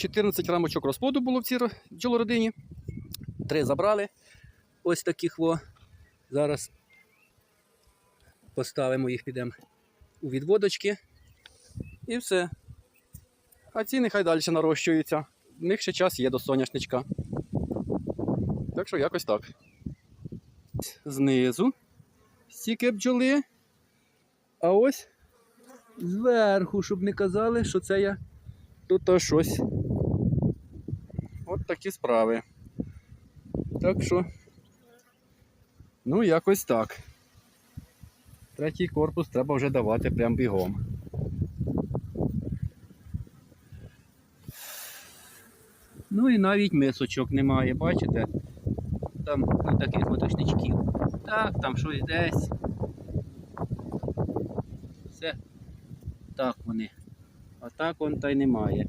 14 рамочок розплоду було в цій ро- бджолородині. Три забрали. Ось таких во. Зараз поставимо їх, підемо у відводочки. І все. А ці нехай далі нарощуються. В них ще час є до соняшничка. Так що якось так. Знизу стільки бджоли. А ось зверху, щоб не казали, що це я тут щось. Такі справи. Так що, ну, якось так. Третій корпус треба вже давати прям бігом. Ну і навіть мисочок немає, бачите? Там ну, таких моточничків. Так, там щось десь. Все. Так вони. А так вон та й немає.